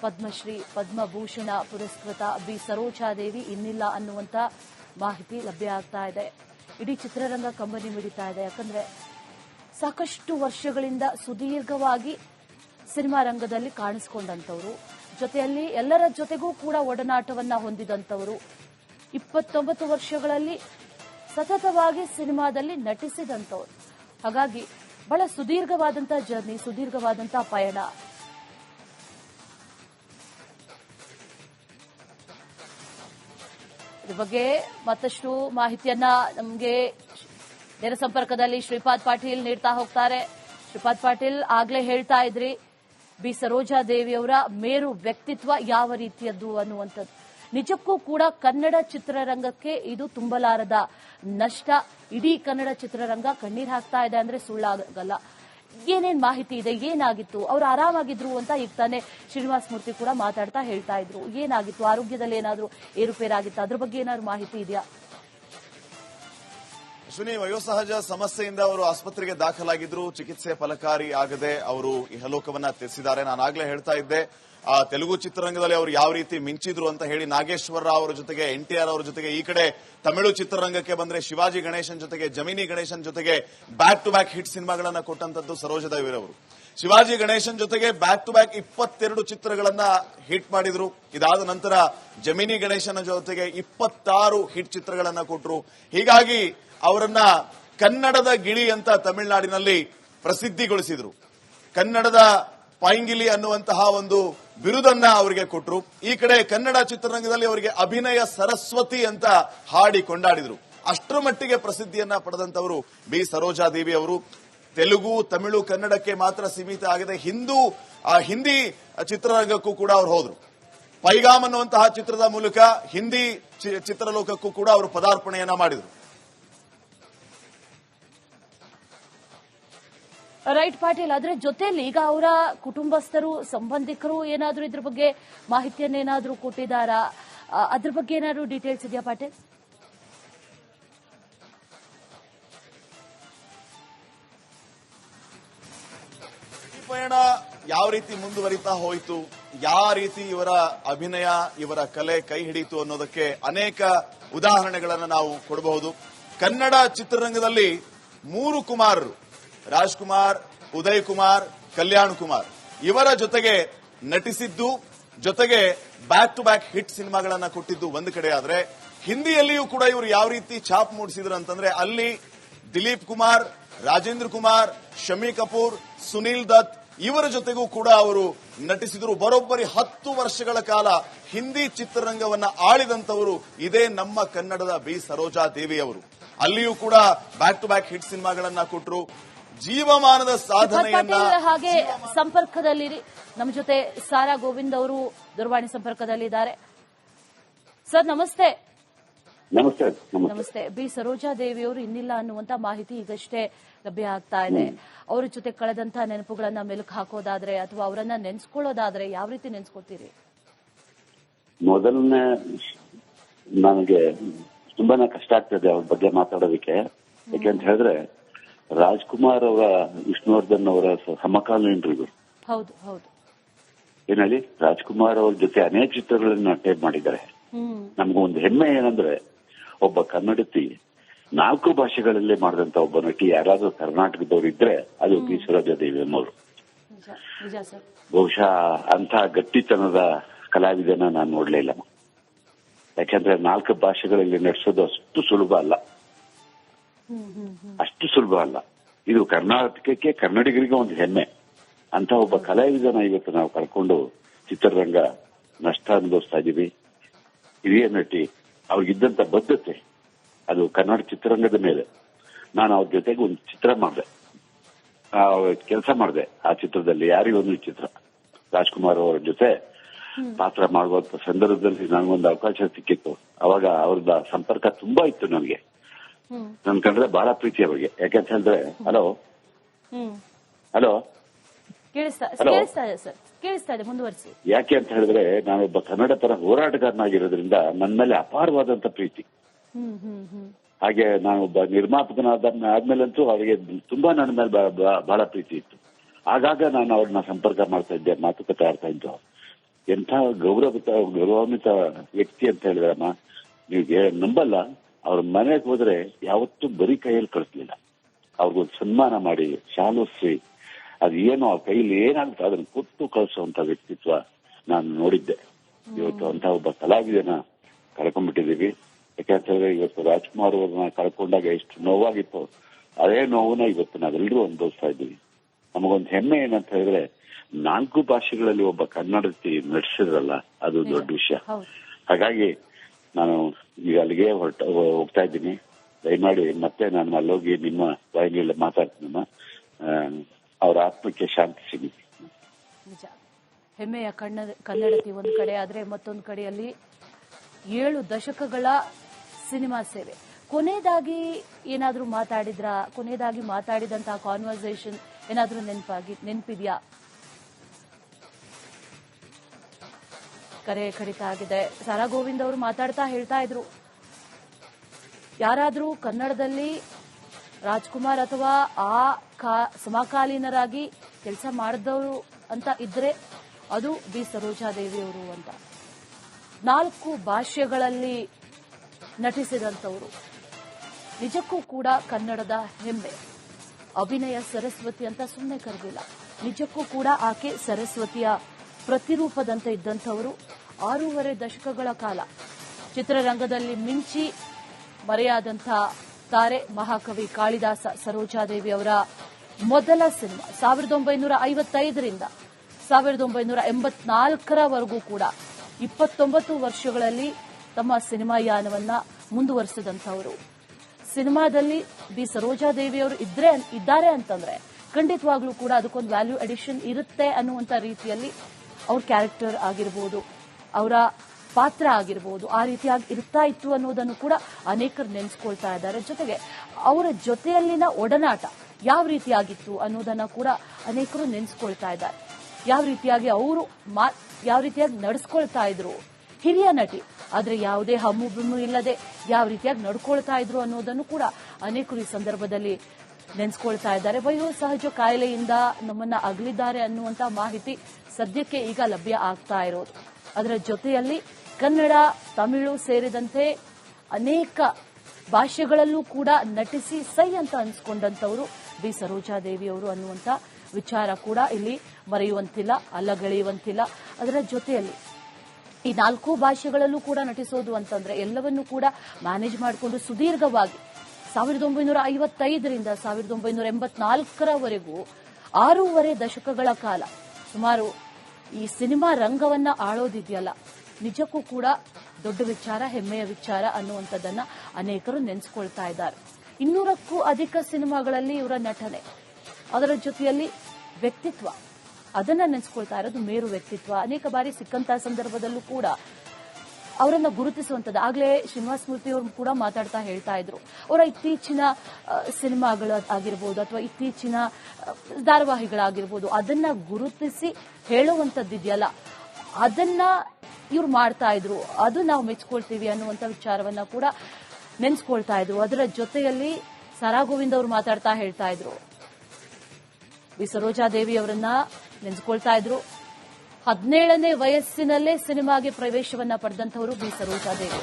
ಪದ್ಮಶ್ರೀ ಪದ್ಮಭೂಷಣ ಪುರಸ್ಕೃತ ಬಿ. ಸರೋಜಾದೇವಿ ಇನ್ನಿಲ್ಲ ಅನ್ನುವಂತ ಮಾಹಿತಿ ಲಭ್ಯ ಆಗ್ತಾ ಇದೆ. ಇಡೀ ಚಿತ್ರರಂಗ ಕಂಬನಿ ಮಿಡಿತಾ ಇದೆ. ಯಾಕಂದ್ರೆ ಸಾಕಷ್ಟು ವರ್ಷಗಳಿಂದ ಸುದೀರ್ಘವಾಗಿ ಸಿನಿಮಾ ರಂಗದಲ್ಲಿ ಕಾಣಿಸಿಕೊಂಡಂತವರು ಜೊತೆಯಲ್ಲಿ ಎಲ್ಲರ ಜೊತೆಗೂ ಕೂಡ ಒಡನಾಟವನ್ನ ಹೊಂದಿದಂತವರು ಇಪ್ಪತ್ತೊಂಬತ್ತು ವರ್ಷಗಳಲ್ಲಿ ಸತತವಾಗಿ ಸಿನಿಮಾದಲ್ಲಿ ನಟಿಸಿದಂತವರು ಹಾಗಾಗಿ ಬಹಳ ಸುದೀರ್ಘವಾದಂತಹ ಜರ್ನಿ ಸುದೀರ್ಘವಾದಂತಹ ಪಯಣ. ಇದ್ರ ಬಗ್ಗೆ ಮತ್ತಷ್ಟು ಮಾಹಿತಿಯನ್ನ ನಮಗೆ ನೇರ ಸಂಪರ್ಕದಲ್ಲಿ ಶ್ರೀಪಾದ್ ಪಾಟೀಲ್ ನೀಡ್ತಾ ಹೋಗ್ತಾರೆ. ಶ್ರೀಪಾದ್ ಪಾಟೀಲ್ ಆಗ್ಲೇ ಹೇಳ್ತಾ ಇದ್ರಿ, ಬಿ ಸರೋಜಾ ದೇವಿಯವರ ಮೇರು ವ್ಯಕ್ತಿತ್ವ ಯಾವ ರೀತಿಯದ್ದು ಅನ್ನುವಂಥದ್ದು. ನಿಜಕ್ಕೂ ಕೂಡ ಕನ್ನಡ ಚಿತ್ರರಂಗಕ್ಕೆ ಇದು ತುಂಬಲಾರದ ನಷ್ಟ. ಇಡೀ ಕನ್ನಡ ಚಿತ್ರರಂಗ ಕಣ್ಣೀರ್ ಹಾಕ್ತಾ ಇದೆ ಅಂದ್ರೆ ಸುಳ್ಳಾಗಲ್ಲ. ಏನೇನ್ ಮಾಹಿತಿ ಇದೆ, ಏನಾಗಿತ್ತು, ಅವ್ರು ಆರಾಮಾಗಿದ್ರು ಅಂತ ಈಗ ತಾನೇ ಶ್ರೀನಿವಾಸ ಮೂರ್ತಿ ಕೂಡ ಮಾತಾಡ್ತಾ ಹೇಳ್ತಾ ಇದ್ರು. ಏನಾಗಿತ್ತು, ಆರೋಗ್ಯದಲ್ಲಿ ಏನಾದ್ರು ಏರುಪೇರಾಗಿತ್ತು? ಅದ್ರ ಬಗ್ಗೆ ಏನಾದ್ರು ಮಾಹಿತಿ ಇದೆಯಾ? ಅಶ್ವಿನಿ ವಯೋಸಹಜ ಸಮಸ್ಯೆಯಿಂದ ಅವರು ಆಸ್ಪತ್ರೆಗೆ ದಾಖಲಾಗಿದ್ರು, ಚಿಕಿತ್ಸೆ ಫಲಕಾರಿ ಆಗದೆ ಅವರು ಇಹಲೋಕವನ್ನ ತಿಳಿಸಿದ್ದಾರೆ ನಾನು ಆಗ್ಲೇ ಹೇಳ್ತಾ ಇದ್ದೆ, ಆ ತೆಲುಗು ಚಿತ್ರರಂಗದಲ್ಲಿ ಅವರು ಯಾವ ರೀತಿ ಮಿಂಚಿದ್ರು ಅಂತ ಹೇಳಿ ನಾಗೇಶ್ವರ ರಾವ್ ಅವರ ಜೊತೆಗೆ, ಎನ್ ಟಿ ಆರ್ ಅವರ ಜೊತೆಗೆ, ಈ ಕಡೆ ತಮಿಳು ಚಿತ್ರರಂಗಕ್ಕೆ ಬಂದ್ರೆ ಶಿವಾಜಿ ಗಣೇಶನ್ ಜೊತೆಗೆ, ಜಮಿನಿ ಗಣೇಶನ್ ಜೊತೆಗೆ ಬ್ಯಾಕ್ ಟು ಬ್ಯಾಕ್ ಹಿಟ್ ಸಿನಿಮಾಗಳನ್ನ ಕೊಟ್ಟಂತದ್ದು ಸರೋಜದೇವಿರವರು ಶಿವಾಜಿ ಗಣೇಶನ್ ಜೊತೆಗೆ ಬ್ಯಾಕ್ ಟು ಬ್ಯಾಕ್ ಇಪ್ಪತ್ತೆರಡು ಚಿತ್ರಗಳನ್ನ ಹಿಟ್ ಮಾಡಿದ್ರು. ಇದಾದ ನಂತರ ಜಮಿನಿ ಗಣೇಶನ ಜೊತೆಗೆ ಇಪ್ಪತ್ತಾರು ಹಿಟ್ ಚಿತ್ರಗಳನ್ನ ಕೊಟ್ಟರು ಹೀಗಾಗಿ ಅವರನ್ನ ಕನ್ನಡದ ಗಿಳಿ ಅಂತ ತಮಿಳುನಾಡಿನಲ್ಲಿ ಪ್ರಸಿದ್ಧಿಗೊಳಿಸಿದ್ರು. ಕನ್ನಡದ ಪೈಂಗಿಲಿ ಅನ್ನುವಂತಹ ಒಂದು ಬಿರುದನ್ನ ಅವರಿಗೆ ಕೊಟ್ಟರು ಈ ಕಡೆ ಕನ್ನಡ ಚಿತ್ರರಂಗದಲ್ಲಿ ಅವರಿಗೆ ಅಭಿನಯ ಸರಸ್ವತಿ ಅಂತ ಹಾಡಿ ಕೊಂಡಾಡಿದ್ರು. ಅಷ್ಟರ ಮಟ್ಟಿಗೆ ಪ್ರಸಿದ್ಧಿಯನ್ನ ಪಡೆದಂತವರು ಬಿ. ಸರೋಜಾದೇವಿ ಅವರು. ತೆಲುಗು, ತಮಿಳು, ಕನ್ನಡಕ್ಕೆ ಮಾತ್ರ ಸೀಮಿತ ಆಗದೆ ಹಿಂದೂ ಹಿಂದಿ ಚಿತ್ರರಂಗಕ್ಕೂ ಕೂಡ ಅವರು ಹೋದ್ರು. ಪೈಗಾಮ್ ಅನ್ನುವಂತಹ ಚಿತ್ರದ ಮೂಲಕ ಹಿಂದಿ ಚಿತ್ರಲೋಕಕ್ಕೂ ಕೂಡ ಅವರು ಪದಾರ್ಪಣೆಯನ್ನ ಮಾಡಿದ್ರು. ರೈಟ್ ಪಾಟೀಲ್ ಅದರ ಜೊತೆಯಲ್ಲಿ ಈಗ ಅವರ ಕುಟುಂಬಸ್ಥರು, ಸಂಬಂಧಿಕರು ಏನಾದರೂ ಇದ್ರ ಬಗ್ಗೆ ಮಾಹಿತಿಯನ್ನೇನಾದ್ರೂ ಕೊಟ್ಟಿದ್ದಾರಾ? ಅದ್ರ ಬಗ್ಗೆ ಏನಾದರೂ ಡೀಟೇಲ್ಸ್ ಇದೆಯಾ ಪಾಟೀಲ್? ಪಯಣ ಯಾವ ರೀತಿ ಮುಂದುವರಿತಾ ಹೋಯಿತು? ಯಾವ ರೀತಿ ಇವರ ಅಭಿನಯ, ಇವರ ಕಲೆ ಕೈ ಹಿಡಿಯಿತು ಅನ್ನೋದಕ್ಕೆ ಅನೇಕ ಉದಾಹರಣೆಗಳನ್ನು ನಾವು ಕೊಡಬಹುದು. ಕನ್ನಡ ಚಿತ್ರರಂಗದಲ್ಲಿ ಮೂರು ಕುಮಾರರು. ರಾಜ್ಕುಮಾರ್, ಉದಯ್ ಕುಮಾರ್, ಕಲ್ಯಾಣ್ ಕುಮಾರ್. ಇವರ ಜೊತೆಗೆ ನಟಿಸಿದ್ದು, ಜೊತೆಗೆ ಬ್ಯಾಕ್ ಟು ಬ್ಯಾಕ್ ಹಿಟ್ ಸಿನಿಮಾಗಳನ್ನ ಕೊಟ್ಟಿದ್ದು ಒಂದು ಕಡೆ ಆದ್ರೆ, ಹಿಂದಿಯಲ್ಲಿಯೂ ಕೂಡ ಇವರು ಯಾವ ರೀತಿ ಛಾಪ್ ಮೂಡಿಸಿದ್ರು ಅಂತಂದ್ರೆ ಅಲ್ಲಿ ದಿಲೀಪ್ ಕುಮಾರ್, ರಾಜೇಂದ್ರ ಕುಮಾರ್, ಶಮಿ ಕಪೂರ್, ಸುನೀಲ್ ದತ್ ಇವರ ಜೊತೆಗೂ ಕೂಡ ಅವರು ನಟಿಸಿದರು. ಬರೋಬ್ಬರಿ ಹತ್ತು ವರ್ಷಗಳ ಕಾಲ ಹಿಂದಿ ಚಿತ್ರರಂಗವನ್ನ ಆಳಿದಂತವರು ಇದೇ ನಮ್ಮ ಕನ್ನಡದ ಬಿ. ಸರೋಜಾ ದೇವಿ ಅವರು ಅಲ್ಲಿಯೂ ಕೂಡ ಬ್ಯಾಕ್ ಟು ಬ್ಯಾಕ್ ಹಿಟ್ ಸಿನಿಮಾಗಳನ್ನ ಕೊಟ್ಟರು ಜೀವಮಾನದ ಸಾಧನೆಯನ್ನ ಹಾಗೆ ಸಂಪರ್ಕದಲ್ಲಿರಿ. ನಮ್ಮ ಜೊತೆ ಸಾರಾ ಗೋವಿಂದ್ ಅವರು ದೂರವಾಣಿ ಸಂಪರ್ಕದಲ್ಲಿದ್ದಾರೆ. ಸರ್ ನಮಸ್ತೆ. ನಮಸ್ತೆ ನಮಸ್ತೆ. ಬಿ. ಸರೋಜಾ ದೇವಿ ಅವರು ಇನ್ನಿಲ್ಲ ಅನ್ನುವಂತ ಮಾಹಿತಿ ಈಗಷ್ಟೇ ಲಭ್ಯ ಆಗ್ತಾ ಇದೆ. ಅವ್ರ ಜೊತೆ ಕಳೆದಂತ ನೆನಪುಗಳನ್ನ ಮೆಲುಕು ಹಾಕೋದಾದ್ರೆ ಅಥವಾ ಅವರನ್ನ ನೆನ್ಸ್ಕೊಳ್ಳೋದಾದ್ರೆ ಯಾವ ರೀತಿ ನೆನ್ಸ್ಕೊತೀರಿ? ಮೊದಲನೇ ನನಗೆ ತುಂಬಾನೇ ಕಷ್ಟ ಆಗ್ತದೆ ಅವ್ರ ಬಗ್ಗೆ ಮಾತಾಡೋದಕ್ಕೆ. ಯಾಕೆಂತ ಹೇಳಿದ್ರೆ ರಾಜ್ಕುಮಾರ್ ಅವರ ವಿಷ್ಣುವರ್ಧನ್ ಅವರ ಸಮಕಾಲೀನರು ಹೌದು ಹೌದು. ಏನಲ್ಲಿ ರಾಜ್ಕುಮಾರ್ ಅವ್ರ ಜೊತೆ ಅನೇಕ ಚಿತ್ರಗಳನ್ನ ಟೇಪ್ ಮಾಡಿದ್ದಾರೆ. ನಮಗೊಂದು ಹೆಮ್ಮೆ ಏನಂದ್ರೆ ಒಬ್ಬ ಕನ್ನಡತಿ ನಾಲ್ಕು ಭಾಷೆಗಳಲ್ಲೇ ಮಾಡಿದಂತ ಒಬ್ಬ ನಟಿ ಯಾರಾದ್ರೂ ಕರ್ನಾಟಕದವ್ರು ಇದ್ರೆ ಅದು ಬಿ ದೇವಿ ಅನ್ನೋರು ಬಹುಶಃ ಅಂತ ಗಟ್ಟಿತನದ ಕಲಾವಿದನ ನಾನು ನೋಡ್ಲೇ ಇಲ್ಲ ಯಾಕಂದ್ರೆ ನಾಲ್ಕು ಭಾಷೆಗಳಲ್ಲಿ ನಡೆಸೋದು ಅಷ್ಟು ಸುಲಭ ಅಲ್ಲ. ಅಷ್ಟು ಸುಲಭ ಅಲ್ಲ. ಇದು ಕರ್ನಾಟಕಕ್ಕೆ ಕನ್ನಡಿಗರಿಗೆ ಒಂದು ಹೆಮ್ಮೆ. ಅಂತ ಒಬ್ಬ ಕಲಾವಿದನ ಇವತ್ತು ನಾವು ಕಳ್ಕೊಂಡು ಚಿತ್ರರಂಗ ನಷ್ಟ ಅನುಭವಿಸ್ತಾ ಇದೀವಿ. ಹಿರಿಯ ನಟಿ ಅವ್ರಿಗಿದ್ದಂತ ಬದ್ಧತೆ ಅದು ಕನ್ನಡ ಚಿತ್ರರಂಗದ ಮೇಲೆ. ನಾನು ಅವ್ರ ಜೊತೆಗೆ ಒಂದು ಚಿತ್ರ ಮಾಡಿದೆ. ಕೆಲಸ ಮಾಡಿದೆ ಆ ಚಿತ್ರದಲ್ಲಿ. ಯಾರಿಗೊಂದು ಚಿತ್ರ. ರಾಜ್ಕುಮಾರ್ ಅವರ ಜೊತೆ ಪಾತ್ರ ಮಾಡುವಂತ ಸಂದರ್ಭದಲ್ಲಿ ನನಗೊಂದು ಅವಕಾಶ ಸಿಕ್ಕಿತ್ತು. ಅವಾಗ ಅವ್ರದ ಸಂಪರ್ಕ ತುಂಬಾ ಇತ್ತು ನನಗೆ. ನನ್ ಕಂಡ್ರೆ ಬಹಳ ಪ್ರೀತಿ ಅವರಿಗೆ. ಯಾಕಂತ ಹೇಳಿದ್ರೆ ಹಲೋ? ಹಲೋ? ಕೇಳಿಸ್ತಾ ಇದೆ ಮುಂದುವರಿಸಿ. ಯಾಕೆ ಅಂತ ಹೇಳಿದ್ರೆ ನಾನೊಬ್ಬ ಕನ್ನಡ ಪರ ಹೋರಾಟಗಾರನಾಗಿರೋದ್ರಿಂದ ನನ್ನ ಮೇಲೆ ಅಪಾರವಾದಂತ ಪ್ರೀತಿ. ಹಾಗೆ ನಾನು ಒಬ್ಬ ನಿರ್ಮಾಪಕನಾದ ಆದ್ಮೇಲಂತೂ ಅವರಿಗೆ ತುಂಬಾ ನನ್ನ ಮೇಲೆ ಬಹಳ ಪ್ರೀತಿ ಇತ್ತು. ಆಗಾಗ ನಾನು ಅವ್ರನ್ನ ಸಂಪರ್ಕ ಮಾಡ್ತಾ ಇದ್ದೆ ಮಾತುಕತೆ ಆಡ್ತಾ ಇದ್ದು. ಎಂಥ ಗೌರವಿತ ಗೌರವಾನ್ವಿತ ವ್ಯಕ್ತಿ ಅಂತ ಹೇಳಿದ್ರಮ್ಮ ನೀವು ನಂಬಲ್ಲ. ಅವ್ರ ಮನೆಗೆ ಹೋದ್ರೆ ಯಾವತ್ತೂ ಬರೀ ಕೈಯಲ್ಲಿ ಕಳಿಸ್ಲಿಲ್ಲ. ಅವ್ರಿಗೊಂದು ಸನ್ಮಾನ ಮಾಡಿ ಶಾಲೋಸ್ರಿ ಅದು ಏನು ಆ ಕೈಲಿ ಏನಾಗುತ್ತೆ ಅದನ್ನ ಕೊಟ್ಟು ಕಳಿಸುವಂತ ವ್ಯಕ್ತಿತ್ವ ನಾನು ನೋಡಿದ್ದೆ. ಇವತ್ತು ಅಂತ ಒಬ್ಬ ಕಲಾವಿದನ ಕರ್ಕೊಂಡ್ಬಿಟ್ಟಿದೀವಿ ಯಾಕಂತಂದ್ರೆ ಇವತ್ತು ರಾಜ್ಕುಮಾರ್ ಅವ್ರನ್ನ ಕರ್ಕೊಂಡಾಗ ಎಷ್ಟು ನೋವಾಗಿತ್ತು. ಅದೇ ನೋವನ್ನ ಇವತ್ತು ನಾವೆಲ್ಲರೂ ಅನುಭವಿಸ್ತಾ ಇದ್ದೀವಿ. ನಮಗೊಂದು ಹೆಮ್ಮೆ ಏನಂತ ಹೇಳಿದ್ರೆ ನಾಲ್ಕು ಭಾಷೆಗಳಲ್ಲಿ ಒಬ್ಬ ಕನ್ನಡತಿ ನಡೆಸಿದ್ರಲ್ಲ ಅದು ದೊಡ್ಡ ವಿಷಯ. ಹಾಗಾಗಿ ನಾನು ಈಗ ಅಲ್ಲಿಗೆ ಹೊರಟ ಹೋಗ್ತಾ ಇದ್ದೀನಿ. ದಯಮಾಡಿ ಮತ್ತೆ ನಾನು ಅಲ್ಲೋಗಿ ನಿಮ್ಮ ವಾಹಿನಿಯಲ್ಲಿ ಮಾತಾಡ್ತೀನಮ್ಮ ಅವರ ಆತ್ಮಕ್ಕೆ ಶಾಂತಿ ಸಿಗಿ ನಿಜ. ಹೆಮ್ಮೆಯ ಕಣ್ಣ ಕನ್ನಡತಿ ಒಂದು ಕಡೆ ಆದರೆ ಮತ್ತೊಂದು ಕಡೆಯಲ್ಲಿ ಏಳು ದಶಕಗಳ ಸಿನಿಮಾ ಸೇವೆ. ಕೊನೆಯದಾಗಿ ಏನಾದರೂ ಮಾತಾಡಿದ್ರ? ಕೊನೆಯದಾಗಿ ಮಾತಾಡಿದಂತಹ ಕಾನ್ವರ್ಸೇಷನ್ ಏನಾದರೂ ನೆನಪಾಗಿ, ನೆನಪಿದ್ಯಾ? ಕರೆ ಕಡಿತ ಆಗಿದೆ. ಸಾರಾ ಗೋವಿಂದ್ ಅವರು ಮಾತಾಡ್ತಾ ಹೇಳ್ತಾ ಇದ್ರು. ಯಾರಾದರೂ ಕನ್ನಡದಲ್ಲಿ ರಾಜ್ಕುಮಾರ್ ಅಥವಾ ಆ ಸಮಕಾಲೀನರಾಗಿ ಕೆಲಸ ಮಾಡಿದವರು ಅಂತ ಇದ್ರೆ ಅದು ಬಿ. ಸರೋಜಾದೇವಿ ಅವರು ಅಂತ. ನಾಲ್ಕು ಭಾಷೆಗಳಲ್ಲಿ ನಟಿಸಿದಂಥವರು. ನಿಜಕ್ಕೂ ಕೂಡ ಕನ್ನಡದ ಹೆಮ್ಮೆ. ಅಭಿನಯ ಸರಸ್ವತಿ ಅಂತ ಸುಮ್ಮನೆ ಕರೆದಿಲ್ಲ. ನಿಜಕ್ಕೂ ಕೂಡ ಆಕೆ ಸರಸ್ವತಿಯ ಪ್ರತಿರೂಪದಂತೆ ಇದ್ದಂಥವರು. ಆರೂವರೆ ದಶಕಗಳ ಕಾಲ ಚಿತ್ರರಂಗದಲ್ಲಿ ಮಿಂಚಿ ಮರೆಯಾದಂಥ ತಾರೆ ಮಹಾಕವಿ ಕಾಳಿದಾಸ ಸರೋಜಾದೇವಿ ಅವರ ಮೊದಲ ಸಿನಿಮಾ ಸಾವಿರದ ಒಂಬೈನೂರ ಐವತ್ತೈದರಿಂದ ಸಾವಿರದ ಒಂಬೈನೂರ ಎಂಬತ್ನಾಲ್ಕರವರೆಗೂ ಕೂಡ ಇಪ್ಪತ್ತೊಂಬತ್ತು ವರ್ಷಗಳಲ್ಲಿ ತಮ್ಮ ಸಿನಿಮಾ ಯಾನವನ್ನ ಮುಂದುವರೆಸಿದಂಥವರು. ಸಿನಿಮಾದಲ್ಲಿ ಬಿ ಸರೋಜಾದೇವಿಯವರು ಇದ್ರೆ ಇದ್ದಾರೆ ಅಂತಂದ್ರೆ ಖಂಡಿತವಾಗ್ಲೂ ಕೂಡ ಅದಕ್ಕೊಂದು ವ್ಯಾಲ್ಯೂ ಅಡಿಷನ್ ಇರುತ್ತೆ ಅನ್ನುವಂಥ ರೀತಿಯಲ್ಲಿ ಅವ್ರ ಕ್ಯಾರೆಕ್ಟರ್ ಆಗಿರ್ಬೋದು. ಅವರ ಪಾತ್ರ ಆಗಿರ್ಬೋದು, ಆ ರೀತಿಯಾಗಿ ಇರ್ತಾ ಇತ್ತು ಅನ್ನೋದನ್ನು ಕೂಡ ಅನೇಕರು ನೆನೆಸ್ಕೊಳ್ತಾ ಇದ್ದಾರೆ. ಜೊತೆಗೆ ಅವರ ಜೊತೆಯಲ್ಲಿನ ಒಡನಾಟ ಯಾವ ರೀತಿಯಾಗಿತ್ತು ಅನ್ನೋದನ್ನ ಕೂಡ ಅನೇಕರು ನೆನೆಸ್ಕೊಳ್ತಾ ಇದ್ದಾರೆ. ಯಾವ ರೀತಿಯಾಗಿ ಅವರು ಮಾ- ಯಾವ ರೀತಿಯಾಗಿ ನಡೆಸ್ಕೊಳ್ತಾ ಇದ್ರು? ಹಿರಿಯ ನಟಿ, ಆದರೆ ಯಾವುದೇ ಹಮ್ಮು ಬಿಮ್ಮು ಇಲ್ಲದೆ ಯಾವ ರೀತಿಯಾಗಿ ನಡ್ಕೊಳ್ತಾ ಇದ್ರು ಅನ್ನೋದನ್ನು ಕೂಡ ಅನೇಕರು ಈ ಸಂದರ್ಭದಲ್ಲಿ ನೆನೆಸ್ಕೊಳ್ತಾ ಇದ್ದಾರೆ. ವಯೋ ಸಹಜ ಕಾಯಿಲೆಯಿಂದ ನಮ್ಮನ್ನ ಅಗಲಿದ್ದಾರೆ ಅನ್ನುವಂತ ಮಾಹಿತಿ ಸದ್ಯಕ್ಕೆ ಈಗ ಲಭ್ಯ ಆಗ್ತಾ ಇರೋದು. ಅದರ ಜೊತೆಯಲ್ಲಿ ಕನ್ನಡ, ತಮಿಳು ಸೇರಿದಂತೆ ಅನೇಕ ಭಾಷೆಗಳಲ್ಲೂ ಕೂಡ ನಟಿಸಿ ಸೈ ಅಂತ ಅನ್ಸ್ಕೊಂಡಂತವರು ಬಿ ಸರೋಜಾದೇವಿಯವರು ಅನ್ನುವಂತ ವಿಚಾರ ಕೂಡ ಇಲ್ಲಿ ಮರೆಯುವಂತಿಲ್ಲ ಅಲ್ಲಗಳೆಯುವಂತಿಲ್ಲ ಅದರ ಜೊತೆಯಲ್ಲಿ ಈ ನಾಲ್ಕು ಭಾಷೆಗಳಲ್ಲೂ ಕೂಡ ನಟಿಸೋದು ಅಂತಂದ್ರೆ ಎಲ್ಲವನ್ನೂ ಕೂಡ ಮ್ಯಾನೇಜ್ ಮಾಡಿಕೊಂಡು ಸುದೀರ್ಘವಾಗಿ ಸಾವಿರದ ಒಂಬೈನೂರ ಐವತ್ತೈದರಿಂದ ಸಾವಿರದ ಒಂಬೈನೂರ ಎಂಬತ್ನಾಲ್ಕರವರೆಗೂ ಆರೂವರೆ ದಶಕಗಳ ಕಾಲ ಸುಮಾರು ಈ ಸಿನಿಮಾ ರಂಗವನ್ನ ಆಳೋದಿದೆಯಲ್ಲ? ನಿಜಕ್ಕೂ ಕೂಡ ದೊಡ್ಡ ವಿಚಾರ, ಹೆಮ್ಮೆಯ ವಿಚಾರ ಅನ್ನುವಂಥದ್ದನ್ನ ಅನೇಕರು ನೆನೆಸ್ಕೊಳ್ತಾ ಇದ್ದಾರೆ. ಇನ್ನೂರಕ್ಕೂ ಅಧಿಕ ಸಿನಿಮಾಗಳಲ್ಲಿ ಇವರ ನಟನೆ. ಅದರ ಜೊತೆಯಲ್ಲಿ ವ್ಯಕ್ತಿತ್ವ. ಅದನ್ನ ನೆನೆಸ್ಕೊಳ್ತಾ ಇರೋದು ಮೇರು ವ್ಯಕ್ತಿತ್ವ. ಅನೇಕ ಬಾರಿ ಸಿಕ್ಕಂತಹ ಸಂದರ್ಭದಲ್ಲೂ ಕೂಡ ಅವರನ್ನ ಗುರುತಿಸುವಂತದ್ದು. ಆಗ್ಲೇ ಶ್ರೀನಿವಾಸ ಮೂರ್ತಿ ಅವರು ಕೂಡ ಮಾತಾಡ್ತಾ ಹೇಳ್ತಾ ಇದ್ರು. ಅವರ ಇತ್ತೀಚಿನ ಸಿನಿಮಾಗಳು ಆಗಿರ್ಬೋದು ಅಥವಾ ಇತ್ತೀಚಿನ ಧಾರಾವಾಹಿಗಳಾಗಿರ್ಬೋದು, ಅದನ್ನ ಗುರುತಿಸಿ ಹೇಳುವಂಥದ್ದಿದೆಯಲ್ಲ ಅದನ್ನ ಇವ್ರು ಮಾಡ್ತಾ ಇದ್ರು. ಅದು ನಾವು ಮೆಚ್ಕೊಳ್ತೀವಿ ಅನ್ನುವಂಥ ವಿಚಾರವನ್ನ ಕೂಡ ನೆನ್ಸ್ಕೊಳ್ತಾ ಇದ್ರು. ಅದರ ಜೊತೆಯಲ್ಲಿ ಸರಾ ಗೋವಿಂದ್ ಅವರು ಮಾತಾಡ್ತಾ ಹೇಳ್ತಾ ಇದ್ರು. ವಿ ಸರೋಜಾದೇವಿ ಅವರನ್ನ ನೆನ್ಸ್ಕೊಳ್ತಾ ಇದ್ರು. ಹದಿನೇಳನೇ ವಯಸ್ಸಿನಲ್ಲೇ ಸಿನಿಮಾಗೆ ಪ್ರವೇಶವನ್ನ ಪಡೆದಂತವರು ಬಿ ಸರೋಜಾದೇವಿ